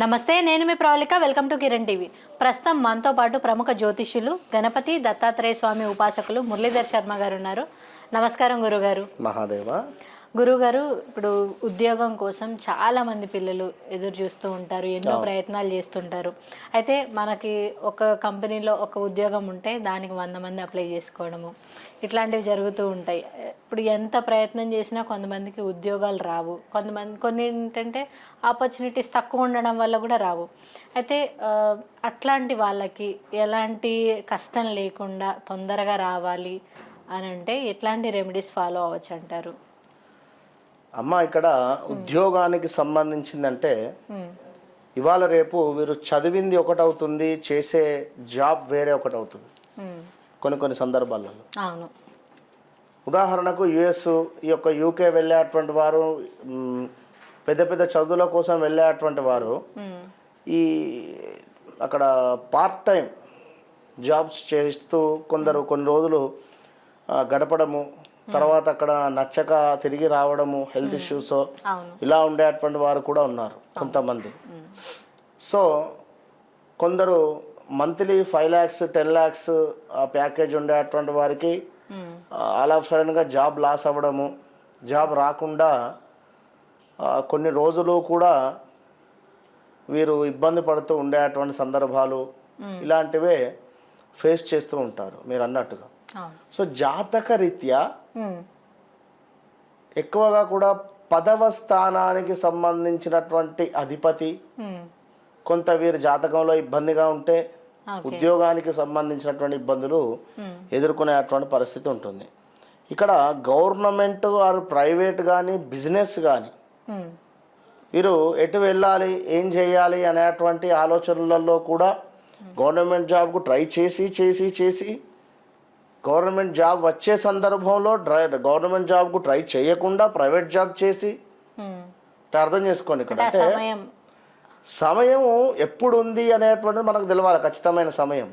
నమస్తే నేను మీ Pravalika. Welcome to Kiran TV. ప్రస్తుతం మనతో పాటు ప్రముఖ జ్యోతిష్యులు గణపతి దత్తాత్రేయ స్వామి ఉపాసకులు మురళీధర్ శర్మ గారు ఉన్నారు. నమస్కారం గురుగారు. మహాదేవ. గురుగారు ఇప్పుడు ఉద్యోగం కోసం చాలా మంది పిల్లలు ఎదురు చూస్తూ ఉంటారు ఎన్నో ప్రయత్నాలు చేస్తుంటారు. అయితే మనకి ఒక కంపెనీలో ఒక ఉద్యోగం ఉంటే దానికి వంద మంది అప్లై చేసుకోవడము ఇట్లాంటివి జరుగుతూ ఉంటాయి. ఇప్పుడు ఎంత ప్రయత్నం చేసినా కొంతమందికి ఉద్యోగాలు రావు. కొంతమంది కొన్ని ఏంటంటే ఆపర్చునిటీస్ తక్కువ ఉండడం వల్ల కూడా రావు. అయితే అట్లాంటి వాళ్ళకి ఎలాంటి కష్టం లేకుండా తొందరగా రావాలి అని అంటే ఎట్లాంటి రెమెడీస్ ఫాలో అవ్వచ్చు అంటారు? అమ్మ ఇక్కడ ఉద్యోగానికి సంబంధించిందంటే ఇవాళ రేపు వీరు చదివింది ఒకటి అవుతుంది చేసే జాబ్ వేరే ఒకటి అవుతుంది కొన్ని కొన్ని సందర్భాలలో. అవును. ఉదాహరణకు యుఎస్ ఈ యొక్క యూకే వెళ్ళేటువంటి వారు పెద్ద పెద్ద చదువుల కోసం వెళ్ళేటువంటి వారు ఈ అక్కడ పార్ట్ టైం జాబ్స్ చేస్తూ కొందరు కొన్ని రోజులు గడపడము తర్వాత అక్కడ నచ్చక తిరిగి రావడము హెల్త్ ఇష్యూస్ ఇలా ఉండేటువంటి వారు కూడా ఉన్నారు కొంతమంది. సో కొందరు monthly five lakhs ten lakhs package ఉండేటువంటి వారికి ఆల్ ఆఫ్ సడన్గా జాబ్ లాస్ అవ్వడము జాబ్ రాకుండా కొన్ని రోజులు కూడా వీరు ఇబ్బంది పడుతూ ఉండేటువంటి సందర్భాలు ఇలాంటివే ఫేస్ చేస్తూ ఉంటారు మీరు అన్నట్టుగా. సో జాతక రీత్యా ఎక్కువగా కూడా పదవ స్థానానికి సంబంధించినటువంటి అధిపతి కొంత వీరి జాతకంలో ఇబ్బందిగా ఉంటే ఉద్యోగానికి సంబంధించినటువంటి ఇబ్బందులు ఎదుర్కొనేటువంటి పరిస్థితి ఉంటుంది. ఇక్కడ గవర్నమెంట్ ఆర్ ప్రైవేట్ కానీ బిజినెస్ కానీ వీరు ఎటు వెళ్ళాలి ఏం చేయాలి అనేటువంటి ఆలోచనలలో కూడా గవర్నమెంట్ జాబ్కు ట్రై చేసి చేసి చేసి గవర్నమెంట్ జాబ్ వచ్చే సందర్భంలో డ్రై గవర్నమెంట్ జాబ్కు ట్రై చేయకుండా ప్రైవేట్ జాబ్ చేసి అర్థం చేసుకోండి ఇక్కడ. అంటే సమయం. ఎప్పుడు ఉంది అనేటువంటిది మనకు తెలవాలి ఖచ్చితమైన సమయం.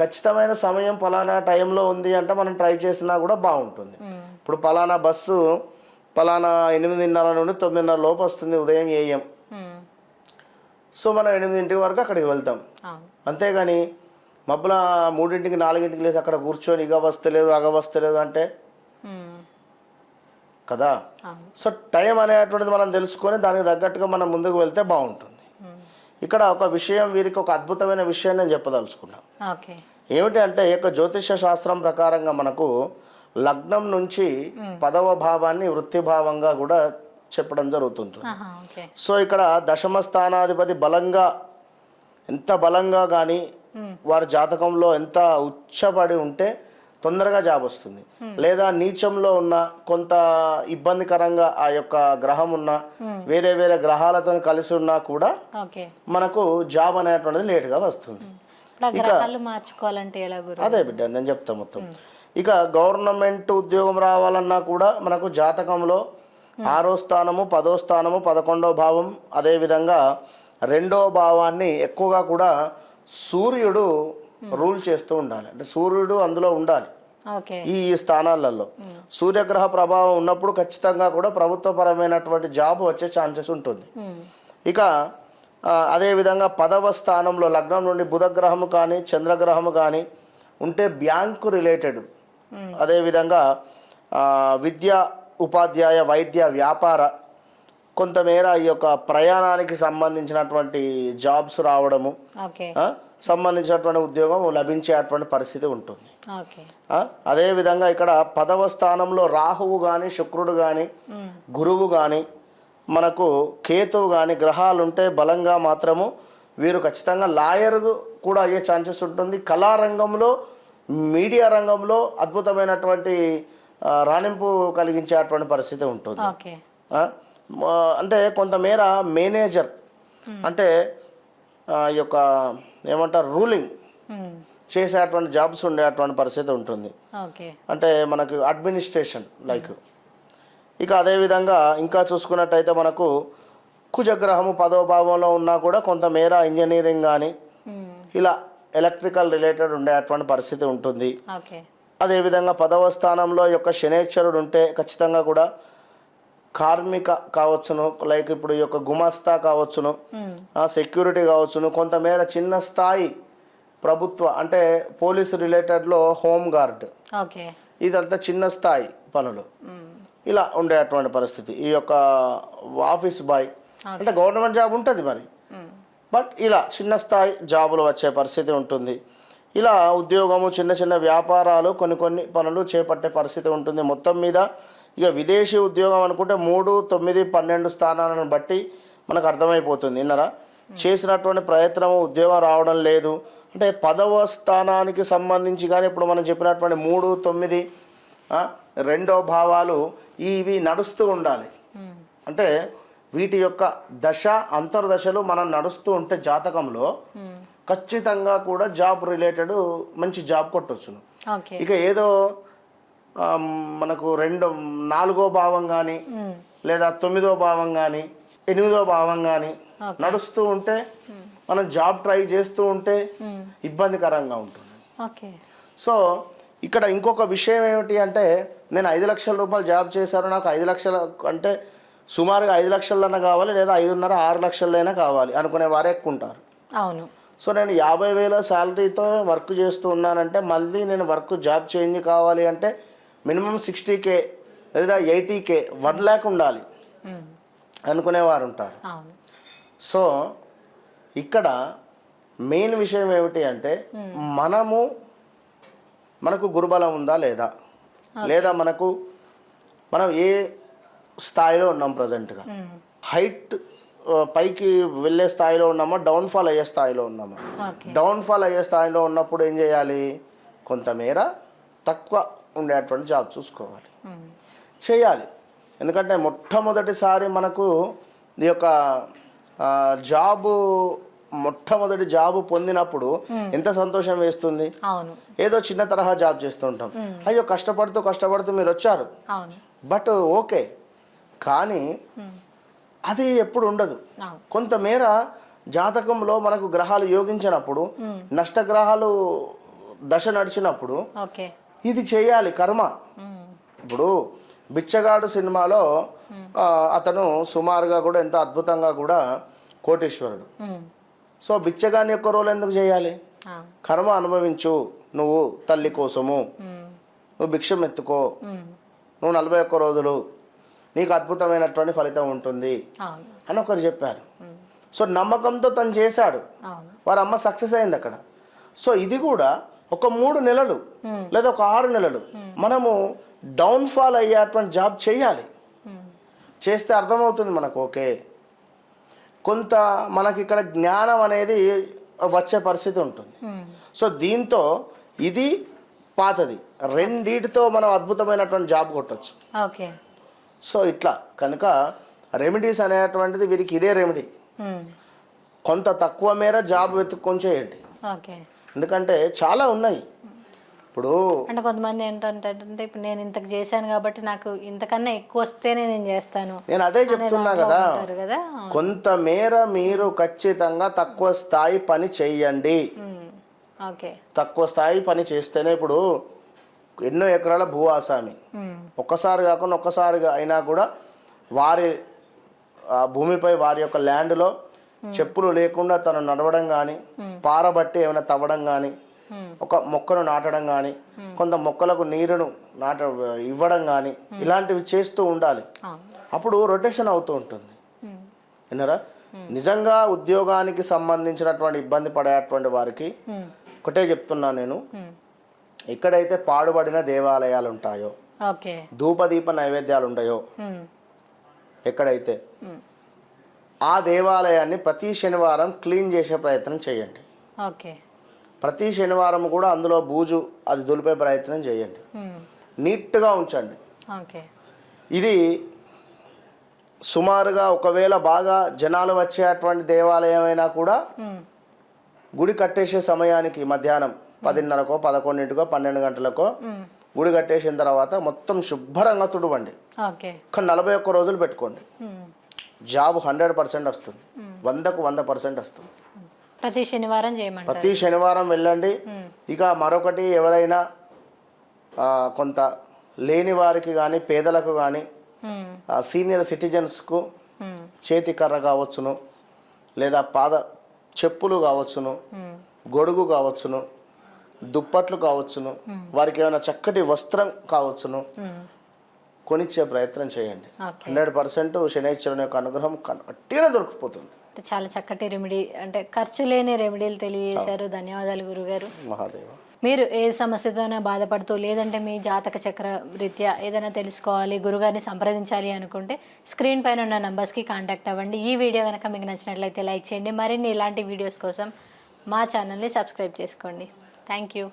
ఖచ్చితమైన సమయం పలానా టైంలో ఉంది అంటే మనం ట్రై చేసినా కూడా బాగుంటుంది. ఇప్పుడు పలానా బస్సు పలానా ఎనిమిదిన్నర నుండి తొమ్మిదిన్నర లోపు వస్తుంది ఉదయం ఏఎం. సో మనం ఎనిమిదింటి వరకు అక్కడికి వెళ్తాం. అంతేగాని మబ్బుల మూడింటికి నాలుగింటికి లేసి అక్కడ కూర్చొని ఇగ వస్తలేదు అగ వస్తలేదు అంటే? కదా? సో టైం అనేటువంటిది మనం తెలుసుకొని దానికి తగ్గట్టుగా మనం ముందుకు వెళ్తే బాగుంటుంది. ఇక్కడ ఒక విషయం వీరికి ఒక అద్భుతమైన విషయం నేను చెప్పదలుచుకున్నాను. ఏమిటి అంటే ఈ యొక్క జ్యోతిష శాస్త్రం ప్రకారంగా మనకు లగ్నం నుంచి పదవ భావాన్ని వృత్తి భావంగా కూడా చెప్పడం జరుగుతుంటుంది. సో ఇక్కడ దశమ స్థానాధిపతి బలంగా ఎంత బలంగా కానీ వారి జాతకంలో ఎంత ఉచ్చపడి ఉంటే తొందరగా జాబ్ వస్తుంది. లేదా నీచంలో ఉన్న కొంత ఇబ్బందికరంగా ఆ యొక్క గ్రహం ఉన్న వేరే వేరే గ్రహాలతో కలిసి ఉన్నా కూడా మనకు జాబ్ అనేటువంటిది లేట్గా వస్తుంది. మార్చుకోవాలంటే అదే బిడ్డ నేను చెప్తా మొత్తం. ఇక గవర్నమెంట్ ఉద్యోగం రావాలన్నా కూడా మనకు జాతకంలో ఆరో స్థానము పదో స్థానము పదకొండో భావం అదేవిధంగా రెండో భావాన్ని ఎక్కువగా కూడా సూర్యుడు రూల్ చేస్తూ ఉండాలి. అంటే సూర్యుడు అందులో ఉండాలి. ఈ ఈ స్థానాలలో. సూర్యగ్రహ ప్రభావం ఉన్నప్పుడు ఖచ్చితంగా కూడా ప్రభుత్వపరమైనటువంటి జాబ్ వచ్చే ఛాన్సెస్ ఉంటుంది. ఉమ్, ఇక అదేవిధంగా పదవ స్థానంలో లగ్నం నుండి బుధగ్రహము కానీ చంద్రగ్రహము కానీ ఉంటే బ్యాంకు రిలేటెడ్. అదేవిధంగా ఆ, విద్య ఉపాధ్యాయ వైద్య వ్యాపార కొంతమేర ఈ యొక్క ప్రయాణానికి సంబంధించినటువంటి జాబ్స్ రావడము సంబంధించినటువంటి ఉద్యోగం లభించేటువంటి పరిస్థితి ఉంటుంది. అదేవిధంగా ఇక్కడ పదవ స్థానంలో రాహువు కానీ శుక్రుడు కానీ గురువు కానీ మనకు కేతువు కానీ గ్రహాలు ఉంటే బలంగా మాత్రము వీరు ఖచ్చితంగా లాయర్ కూడా అయ్యే ఛాన్సెస్ ఉంటుంది. కళారంగంలో మీడియా రంగంలో అద్భుతమైనటువంటి రాణింపు కలిగించేటువంటి పరిస్థితి ఉంటుంది. అంటే కొంతమేర మేనేజర్ అంటే ఆ, ఈ యొక్క ఏమంటారు రూలింగ్ ఉమ్, చేసేటువంటి జాబ్స్ ఉండేటువంటి పరిస్థితి ఉంటుంది. అంటే మనకు అడ్మినిస్ట్రేషన్ లైక్ ఇక అదేవిధంగా ఇంకా చూసుకున్నట్టయితే మనకు కుజగ్రహము పదో భావంలో ఉన్నా కూడా కొంతమేర ఇంజనీరింగ్ కానీ ఇలా ఎలక్ట్రికల్ రిలేటెడ్ ఉండేటువంటి పరిస్థితి ఉంటుంది. అదేవిధంగా పదవ స్థానంలో యొక్క శనేశ్వరుడు ఉంటే ఖచ్చితంగా కూడా కార్మిక కావచ్చును లైక్ ఇప్పుడు ఈ యొక్క గుమస్తా కావచ్చును ఉమ్, సెక్యూరిటీ కావచ్చును కొంతమేర చిన్న స్థాయి ప్రభుత్వ అంటే పోలీసు రిలేటెడ్లో హోమ్ గార్డ్. ఓకే. ఇదంతా చిన్న స్థాయి పనులు. ఉమ్, ఇలా ఉండేటువంటి పరిస్థితి. ఈ యొక్క ఆఫీస్ బాయ్ అంటే గవర్నమెంట్ జాబ్ ఉంటుంది మరి. ఉమ్, బట్ ఇలా చిన్న స్థాయి జాబులు వచ్చే పరిస్థితి ఉంటుంది. ఇలా ఉద్యోగము చిన్న చిన్న వ్యాపారాలు కొన్ని కొన్ని పనులు చేపట్టే పరిస్థితి ఉంటుంది. మొత్తం మీద ఇక విదేశీ ఉద్యోగం అనుకుంటే మూడు తొమ్మిది పన్నెండు స్థానాలను బట్టి మనకు అర్థమైపోతుంది. విన్నరా? చేసినటువంటి ప్రయత్నము ఉద్యోగం రావడం లేదు. అంటే పదవ స్థానానికి సంబంధించి కానీ ఇప్పుడు మనం చెప్పినటువంటి మూడు తొమ్మిది రెండో భావాలు ఇవి నడుస్తూ ఉండాలి. అంటే వీటి యొక్క దశ అంతర్దశలు మనం నడుస్తూ ఉంటే జాతకంలో ఖచ్చితంగా కూడా జాబ్ రిలేటెడ్ మంచి జాబ్ కొట్టొచ్చును. ఇక ఏదో మనకు రెండు నాలుగో భావం కానీ లేదా తొమ్మిదో భావం కానీ ఎనిమిదో భావం కానీ. నడుస్తూ ఉంటే మనం జాబ్ ట్రై చేస్తూ ఉంటే ఇబ్బందికరంగా ఉంటుంది. ఓకే. సో ఇక్కడ ఇంకొక విషయం ఏమిటి అంటే నేను ఐదు లక్షల రూపాయలు జాబ్ చేశాను నాకు ఐదు లక్షల అంటే సుమారుగా ఐదు లక్షలైనా కావాలి లేదా ఐదున్నర ఆరు లక్షలైనా కావాలి అనుకునే వారే ఎక్కువ ఉంటారు. అవును. సో నేను యాభై వేల శాలరీతో వర్క్ చేస్తూ ఉన్నానంటే మళ్ళీ నేను వర్క్ జాబ్ చేంజ్ కావాలి అంటే మినిమం సిక్స్టీ కే లేదా ఎయిటీ కే వన్ ల్యాక్ ఉండాలి. అనుకునేవారు ఉంటారు సో ఇక్కడ మెయిన్ విషయం ఏమిటి అంటే మనము మనకు గురుబలం ఉందా లేదా? లేదా మనకు మనం ఏ స్థాయిలో ఉన్నాం ప్రజెంట్గా? హైట్ పైకి వెళ్ళే స్థాయిలో ఉన్నామా? డౌన్ఫాల్ అయ్యే స్థాయిలో ఉన్నామా? డౌన్ఫాల్ అయ్యే స్థాయిలో ఉన్నప్పుడు ఏం చేయాలి? కొంతమేర తక్కువ ఉండేటువంటి జాబ్ చూసుకోవాలి. చేయాలి. ఎందుకంటే మొట్టమొదటిసారి మనకు ఈ యొక్క జాబు మొట్టమొదటి జాబు పొందినప్పుడు ఎంత సంతోషం వేస్తుంది? ఏదో చిన్న తరహా జాబ్ చేస్తూ ఉంటాం. అయ్యో కష్టపడుతూ కష్టపడుతూ మీరు వచ్చారు. But okay. కానీ అది ఎప్పుడు ఉండదు. కొంతమేర జాతకంలో మనకు గ్రహాలు యోగించినప్పుడు నష్టగ్రహాలు దశ నడిచినప్పుడు ఇది చేయాలి కర్మ. ఇప్పుడు బిచ్చగాడు సినిమాలో అతను సుమారుగా కూడా ఎంత అద్భుతంగా కూడా కోటేశ్వరుడు. సో బిచ్చగాని యొక్క రోల్ ఎందుకు చేయాలి? కర్మ అనుభవించు నువ్వు తల్లి కోసము. నువ్వు భిక్షం ఎత్తుకో నువ్వు నలభై ఒక్క రోజులు నీకు అద్భుతమైనటువంటి ఫలితం ఉంటుంది అని ఒకరు చెప్పారు. సో నమ్మకంతో తను చేశాడు. వారి అమ్మ సక్సెస్ అయింది అక్కడ. సో ఇది కూడా ఒక మూడు నెలలు Hmm. లేదా ఒక ఆరు నెలలు మనము డౌన్ఫాల్ అయ్యేటువంటి జాబ్ చేయాలి. ఉమ్, చేస్తే అర్థమవుతుంది మనకు ఓకే. కొంత మనకి ఇక్కడ జ్ఞానం అనేది వచ్చే పరిస్థితి ఉంటుంది. సో దీంతో ఇది పాతది. రెండిటితో మనం అద్భుతమైనటువంటి జాబ్ కొట్టచ్చు. ఓకే. సో ఇట్లా కనుక రెమెడీస్ అనేటువంటిది వీరికి ఇదే రెమెడీ కొంత తక్కువ మేర జాబ్ వెతుక్కొని చేయండి. ఓకే. ఎందుకంటే చాలా ఉన్నాయి. ఇప్పుడు అంటే కొంతమంది ఏంటంటే ఇప్పుడు నేను ఇంతకు చేశాను కాబట్టి నాకు ఇంతకన్నా ఎక్కువ వస్తేనే నేను చేస్తాను. నేను అదే చెప్తున్నా కదా. ఉంటారు కదా. కొంత మేర ఖచ్చితంగా తక్కువ స్థాయి పని చేయండి. ఓకే. తక్కువ స్థాయి పని చేస్తేనే ఇప్పుడు ఎన్నో ఎకరాల భూ ఆసామి ఒక్కసారి కాకుండా ఒక్కసారిగా అయినా కూడా వారి భూమిపై వారి యొక్క ల్యాండ్లో చెప్పులు లేకుండా తను నడవడం కానీ పారబట్టి ఏమైనా తవ్వడం కానీ ఒక మొక్కను నాటడం కానీ కొంత మొక్కలకు నీరును నాట ఇవ్వడం కానీ ఇలాంటివి చేస్తూ ఉండాలి. అప్పుడు రొటేషన్ అవుతూ ఉంటుంది. విన్నారా? నిజంగా ఉద్యోగానికి సంబంధించినటువంటి ఇబ్బంది పడేటువంటి వారికి ఒకటే చెప్తున్నా నేను. ఎక్కడైతే పాడుబడిన దేవాలయాలు ఉంటాయో ధూపదీప నైవేద్యాలు ఉంటాయో ఎక్కడైతే ఆ దేవాలయాన్ని ప్రతి శనివారం క్లీన్ చేసే ప్రయత్నం చేయండి. ఓకే. ప్రతి శనివారం కూడా అందులో బూజు అది దులిపే ప్రయత్నం చేయండి. నీట్గా ఉంచండి. ఓకే. ఇది సుమారుగా ఒకవేళ బాగా జనాలు వచ్చేటువంటి దేవాలయం అయినా కూడా గుడి కట్టేసే సమయానికి మధ్యాహ్నం పదిన్నరకో పదకొండింటికో పన్నెండు గంటలకో గుడి కట్టేసిన తర్వాత మొత్తం శుభ్రంగా తుడవండి. ఒక నలభై ఒక్క రోజులు పెట్టుకోండి. జాబ్ హండ్రెడ్ పర్సెంట్ వస్తుంది. వందకు వంద పర్సెంట్ వస్తుంది. ప్రతి శనివారం చేయమంటారు. ప్రతి శనివారం వెళ్ళండి. ఇక మరొకటి ఎవరైనా కొంత లేని వారికి కానీ పేదలకు కానీ సీనియర్ సిటిజన్స్కు చేతి కర్ర కావచ్చును లేదా పాద చెప్పులు కావచ్చును గొడుగు కావచ్చును దుప్పట్లు కావచ్చును వారికి ఏమైనా చక్కటి వస్త్రం కావచ్చును. కొనిచ్చే ప్రయత్నం చేయండి. హండ్రెడ్ పర్సెంట్ శనైశ్వరుని యొక్క అనుగ్రహం కట్టిగా దొరికిపోతుంది. చాలా చక్కటి రెమెడీ అంటే ఖర్చు లేని రెమెడీలు తెలియజేశారు. ధన్యవాదాలు గురుగారు. మహాదేవ. మీరు ఏ సమస్యతోనే బాధపడుతూ లేదంటే మీ జాతక చక్ర రీత్యా ఏదైనా తెలుసుకోవాలి గురుగారిని సంప్రదించాలి అనుకుంటే స్క్రీన్ పైన ఉన్న నంబర్స్కి కాంటాక్ట్ అవ్వండి. ఈ వీడియో కనుక మీకు నచ్చినట్లయితే లైక్ చేయండి. మరిన్ని ఇలాంటి వీడియోస్ కోసం మా ఛానల్ని సబ్స్క్రైబ్ చేసుకోండి. Thank you.